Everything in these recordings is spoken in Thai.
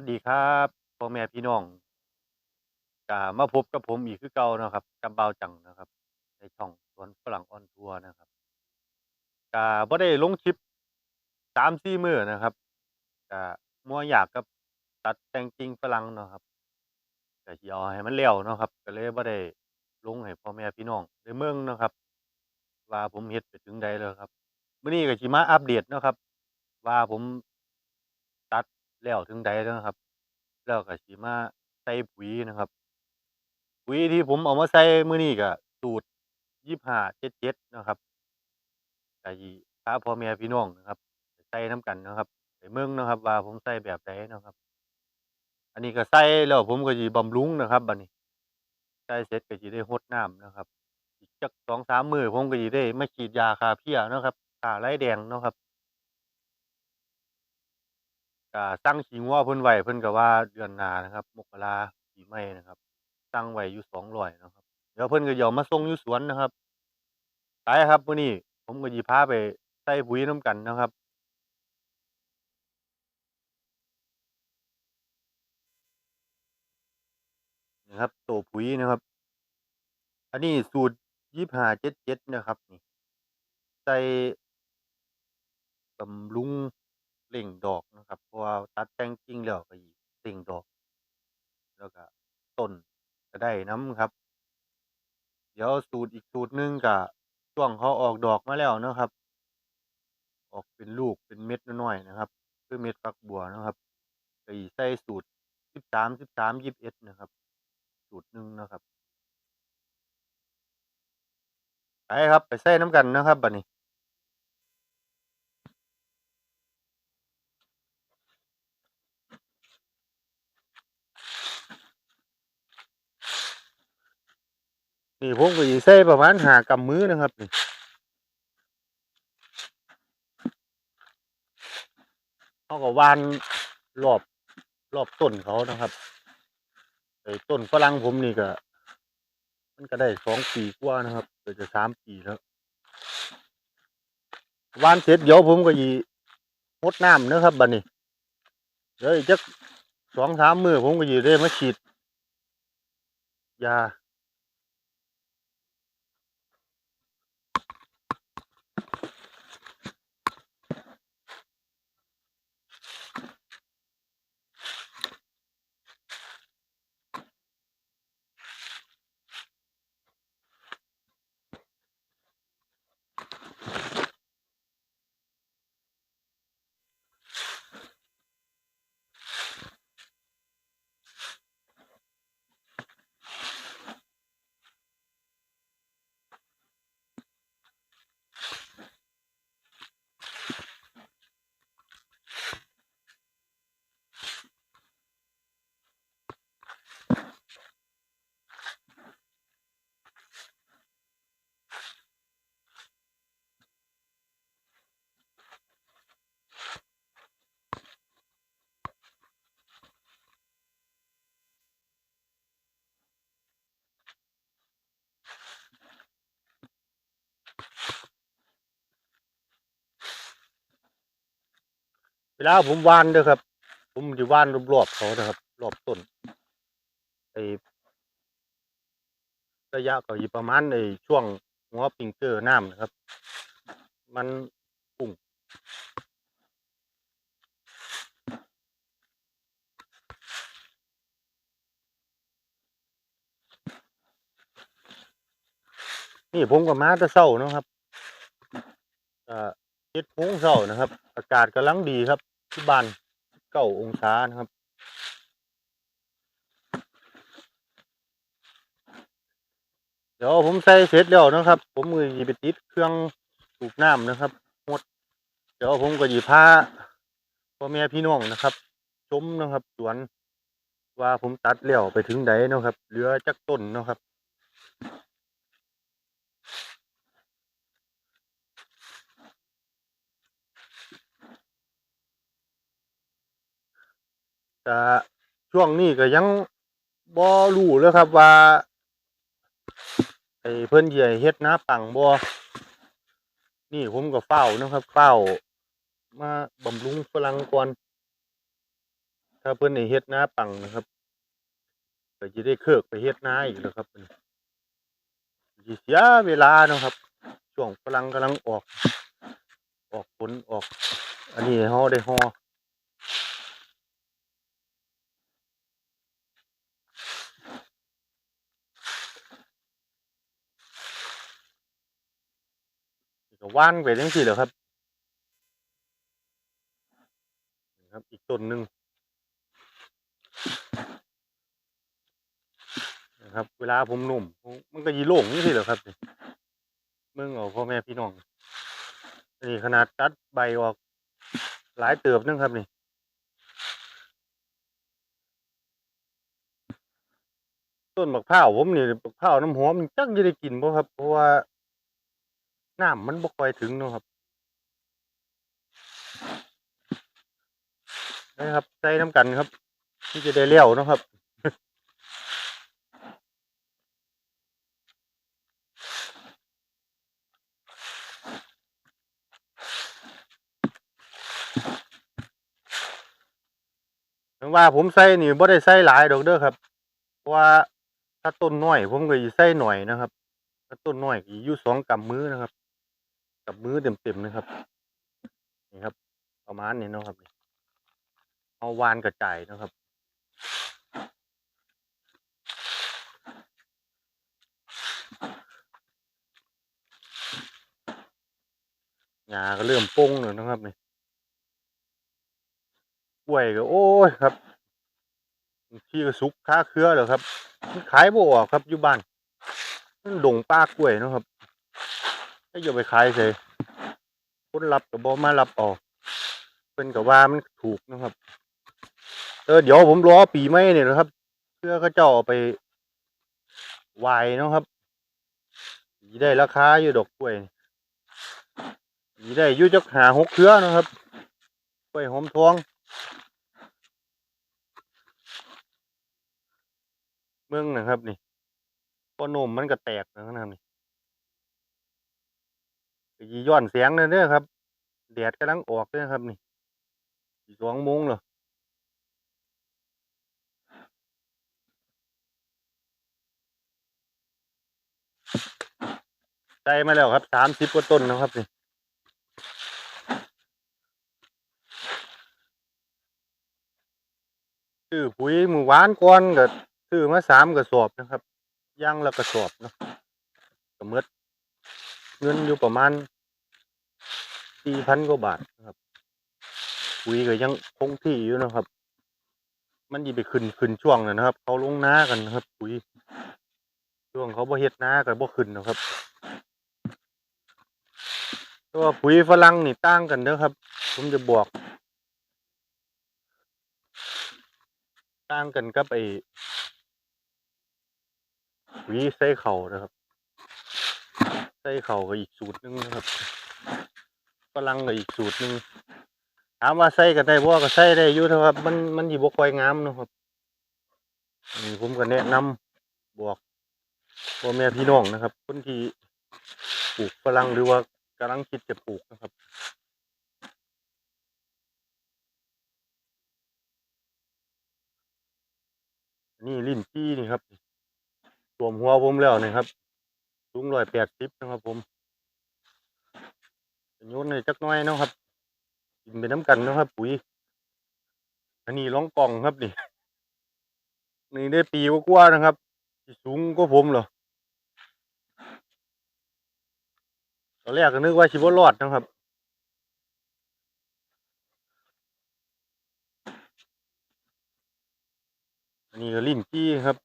วัสดีครับพ่อแม่พี่น้องก็มาพบกับผมอีกคือเก่านะครับกับบ่าจังนะครับ ในช่องสวนฝรั่งออนทัวร์นะครับก็บ่ได้ลงคลิป3-4มื้อนะครับก็มัวอยากกับตัดแต่งกิ่งฝรั่งเนาะครับก็สิเอาให้มันแล้วเนาะครับ ก็เลยบ่ได้ลงให้พ่อแม่พี่น้องได้เบิ่งเนาะครับ ว่าผมเฮ็ดไปถึงใดแล้วครับมื้อนี้ก็สิมาอัปเดตเนาะครับ ว่าผม แล้วถึงใดแล้วนะครับ แล้วก็สิมาใส่ปุ๋ยนะครับ ปุ๋ยที่ผมเอามาใส่มื้อนี้ก็สูตร25-77นะครับก็สิพาพ่อแม่พี่น้องนะครับใส่นำกันนะครับไปเบิ่งนะครับ ว่าผมใส่แบบใดนะครับ อันนี้ก็ใส่แล้วผมก็สิบำรุงนะครับบัดนี้ใส่เสร็จก็สิได้รดน้ำนะครับ อีกจัก2-3มื้อผมก็สิได้มาฉีดยาฆ่าเพี้ยนะครับฆ่าไร้แดงนะครับ ก็สั่งขี้งัวเพิ่นไว้เพิ่นก็ว่าเดือนหน้านะครับ มกราปีใหม่นะครับสั่งไว้อยู่200เนะครับ เดี๋ยวเพิ่นก็สิเอามาส่งอยู่สวนนะครับไปครับมื้อนี้ผมก็สิพาไปใส่ปุ๋ยน้ำกันนะครับนี่ครับโตปุ๋ยนะครับ อันนี้สูตร25-77นะครับนี่ใส่บำรุง เร่งดอกนะครับเพราะว่าตัดแต่งกิ่งแล้วก็สิเร่งดอก แล้วก็ต้นก็ได้น้ำครับ เดี๋ยวสูตรอีกสูตรหนึ่งก็ช่วงเขาออกดอกมาแล้วนะครับ ออกเป็นลูกเป็นเม็ดน้อยๆนะครับ คือเม็ดฟักบัวนะครับก็สิใส่สูตร13-13-21นะครับ สูตรหนึ่งนะครับไปครับไปใส่น้ำกันนะครับบัดนี้ นี่ผมก็สิใส่ประมาณ5กำมือนะครับนี่เขาก็วานรอบรอบต้นเขานะครับไอ้ต้นฝรั่งผมนี่ก็ มันก็ได้2ปีกว่านะครับเกือบจะ3ปีแล้ววานเสร็จเดี๋ยวผมก็สิรดน้ำนะครับบัดนี้เดี๋ยวอีกจัก2-3มื้อผมก็สิได้มาฉีดยา เวลาผมว่านเด้อครับ ผมสิหว่านรอบๆเขานะครับ รอบต้นไอระยะก็อยู่ประมาณไอ้ช่วงหัวปิงเกอร์น้ำนะครับ มันพุ่งนี่ผมก็มาแต่เช้านะครับอ่า7โมงเช้านะครับ อากาศกำลังดีครับ ที่บ้าน9องศานะครับ เดี๋ยวผมใส่เสร็จแล้วนะครับ ผมก็สิไปติดเครื่องสูบน้ำนะครับหมด เดี๋ยวผมก็สิพาพ่อแม่พี่น้องนะครับชมนะครับสวนว่าผมตัดแล้วไปถึงใดเนะครับ เหลือจักต้นนะครับ ก็ช่วงนี้ก็ยังบ่รู้เลยครับว่าไอ้เพิ่นให้เฮ็ดนาปังบ่นี่ผมก็เฝ้านะครับเฝ้ามาบำรุงฝรั่งก่อนถ้าเพิ่นให้เฮ็ดนาปังนะครับก็สิได้เคิกไปเฮ็ดนาอีกแล้วครับเพิ่สิเสียเวลานะครับช่วงฝรั่งกำลังออก ออกผลออก อันนี้เฮาได้ฮอ ก็ว่านไปจังซี่แหละครับครับ อีกต้นหนึ่งนะครับ เวลาผมหนุ่ม มันก็ยีโล่งจังซี่แหละครับนี่เบิ่งเอาพ่อแม่พี่น้อง นี่ขนาดตัดใบออก หลายเติบนึงครับนี่ต้นมะพร้าผมนี่มะพร้าน้ำหอมจักจะได้กินบ่ครับ เพราะว่า น้ำมันบ่ค่อยถึงนะครับนะครับใส่น้ำกันครับ ที่จะได้เลี้ยวนะครับถึงว่าผมใส่นี่บ่ได้ใส่หลายดอกเด้อครับ เพราะว่าถ้าต้นน้อย ผมก็สิใส่หน่อยนะครับ ถ้าต้นน้อยอยู่สองกำมือนะครับ กำมือเต็มๆนะครับ นี่ครับ ประมาณนี้นะครับเอาวานกระจายนะครับหญ้าก็เริ่มป่งแล้วนะครับนี่กล้วยก็โอ้ยครับทีก็สุกค้าเครือแล้วครับขายบ่ออกครับอยู่บ้านมันดงป้ากล้วยนะครับ ถ้าจะไปขายใส่คนรับก็บ่มารับออกเพิ่นก็ว่ามันถูกนะครับเออเดี๋ยวผมรอปีใหม่เนี่ยนะครับ เพื่อเขาเจ้าเอาไปไวายนะครับสิได้ราคาอยู่ดอกกล้วยนี่สิได้ยู่จักหาหกเครือนะครับกล้วยหอมทองเมืองนะครับนี่พอโนมมันก็แตกนะครับนี่ ย้อนแสงเลยเด้อครับแดดกำลังออกเด้อครับนี่สองโมงแล้วใจมาแล้วครับสามสิบกว่าต้นนะครับนี่ซื้อปุ๋ยหมือวานก่อนก็ซื้อมาสามกระสอบนะครับย่างละกระสอบเนาะก็หมด เงินอยู่ประมาณสี่พันกว่าบาทนะครับปุ๋ยก็ยังคงที่อยู่นะครับ มันยีไปขึ้นขึ้นช่วงนะนะครับ เขาลงน้ากันนะครับ ปุ๋ยช่วงเขาบ่เฮ็ดน้าก็บ่ขึ้นนะครับตัวปุ๋ยฝรั่งนี่ต่างกันเด้อครับ ผมจะบอกต่างกันกับไอ้ปุ๋ยใส่เข่านะครับ ใส่เข่าก็อีกสูตรหนึงนะครับฝรั่งก็อีกสูตรหนึงถามว่าใส่กันได้บ่ก็ใส่ได้อยู่เท่าครับ มันมันสิบ่ค่อยงามนะครับนนี้ผมก็แนะนำบอกพ่อแม่พี่น้องนะครับ คนที่ปลูกฝรั่งหรือว่ากำลังคิดจะปลูกนะครับนี่ลิ้นจี้นี่ครับรวมหัวผมแล้วนี่ครับ สูงร้อยแปดสิบนะครับผมโยนในจักน้อยนะครับกินไปน้ำกันนะครับ ปุ๋ย อันนี้ร้องกล่องครับนี่นี่ได้ปีกว่านะครับสิสูงก็ผมเหรอตอนแรกก็นึกว่าชิบรอดนะครับอันนี้ก็ลิ้นจี้ครับ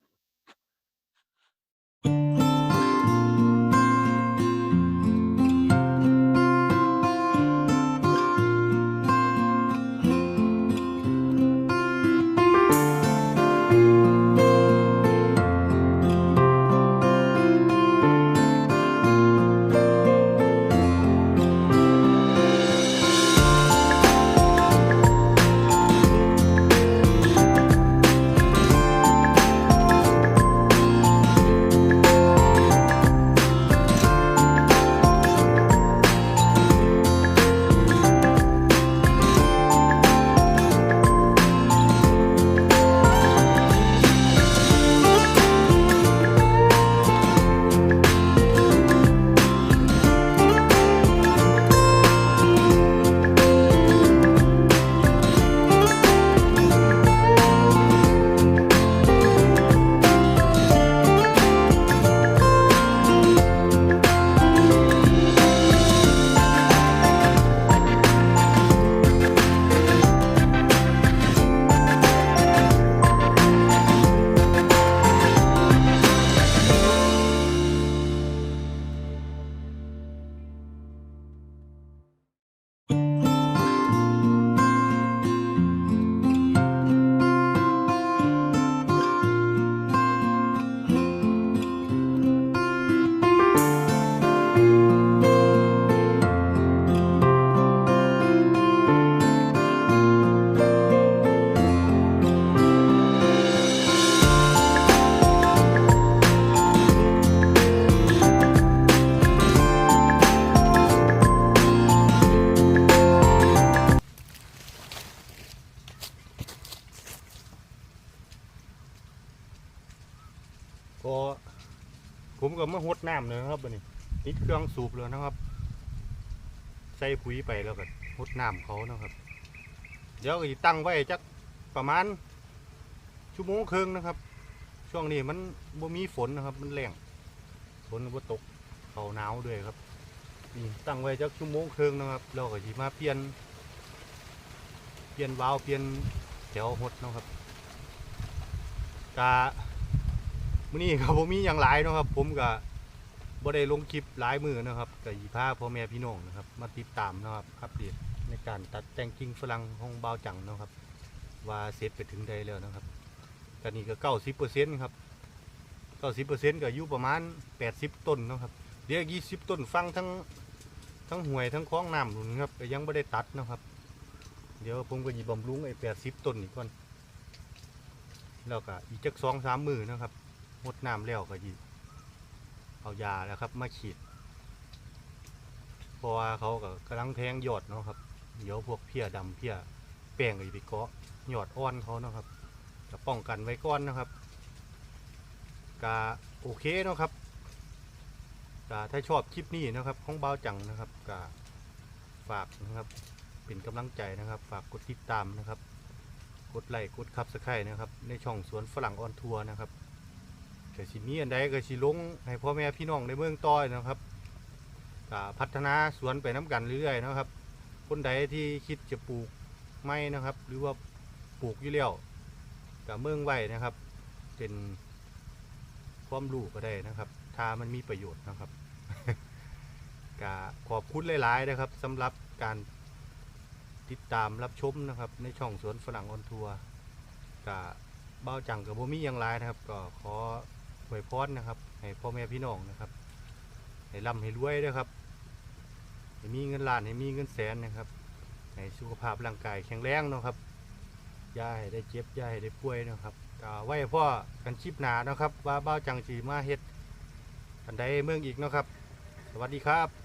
ก็มาหดน้ำเลยนะครับบัดนี้ติดเครื่องสูบเลยนะครับ ใส่ปุ๋ยไปแล้วก็หดน้ำเขานะครับ เดี๋ยวก็ตั้งไว้จักประมาณชั่วโมงครึ่งนะครับ ช่วงนี้มันบ่มีฝนนะครับ มันแรงฝนบ่ตกเขาหนาวด้วยครับนี่ตั้งไว้จักชั่วโมงครึ่งนะครับเราก็สิมาเปลี่ยน เปลี่ยนวาล์วเปลี่ยนแถวหดนะครับกะมื้อนี้ครับผมมีอย่างหลายนะครับ ผมก็ บ่ได้ลงคลิปหลายมือนะครับก็ยีพาพ่อแม่พี่น้องนะครับ มาติดตามนะครับอัปเดตในการตัดแต่งกิ่งฝรั่งของเบาจังนะครับ ว่าเสร็จไปถึงใดแล้วนะครับก็นี่ก็เก้าสิบเปอร์เซ็นต์ครับเก้าสิบเปอร์เซ็นต์ก็อยู่ประมาณแปดสิบต้นนะครับเดี๋ยวยี่สิบต้นฟังทั้งทั้งห่วยทั้งคล้องน้ำหนุนครับยังไม่ได้ตัดนะครับ เดี๋ยวผมก็หยิบบำรุงไอ้แปดสิบต้นนี่ก่อนแล้วก็อีกจักสองสามมือนะครับหมดน้ำแล้วก็หยิบ เอายาแล้วครับ มาฉีดเพราะว่าเขาก็กำลังแทงยอดเนาะครับเดี๋ยวพวกเพี้ยดำเพี้ยแป้งก็สิไปเกาะยอดอ่อนเขาเนาะครับก็ป้องกันไว้ก่อนนะครับก็โอเคเนาะครับก็ถ้าชอบคลิปนี้นะครับของเบาจังนะครับก็ฝากนะครับ เป็นกำลังใจนะครับ ฝากกดติดตามนะครับ กดไลค์กดคับสไครนะครับ ในช่องสวนฝรั่งออนทัวร์นะครับ กิดสิมีอันใดก็สิลงให้พ่อแม่พี่น้องในเมืองต้อยนะครับก็พัฒนาสวนไปน้ำกันเรื่อยๆนะครับ คนใดที่คิดจะปลูกไม้นะครับ หรือว่าปลูกอยู่แล้วกับเมืองไว้นะครับ เป็นความรู้ก็ได้นะครับถ้ามันมีประโยชน์นะครับก็ขอบคุณหลายๆนะครับสำหรับการติดตามรับชมนะครับ ในช่องสวนฝรั่งออนทัวร์กับเบ้าจังกับโบมี่ยังไรนะครับ ก็ขอ หวยพรนะครับ ให้พ่อแม่พี่น้องนะครับ ให้ร่ำให้รวยด้วยครับ ให้มีเงินล้านให้มีเงินแสนนะครับ ให้สุขภาพร่างกายแข็งแรงเนาะครับย่าให้ได้เจ็บย่าให้ได้ป่วยนะครับก็ไว้พ่อกันชิปหนานะครับ ว่าเบ้าจังสีมาเฮ็ดอันใดเมืองอีกเนาะครับ สวัสดีครับ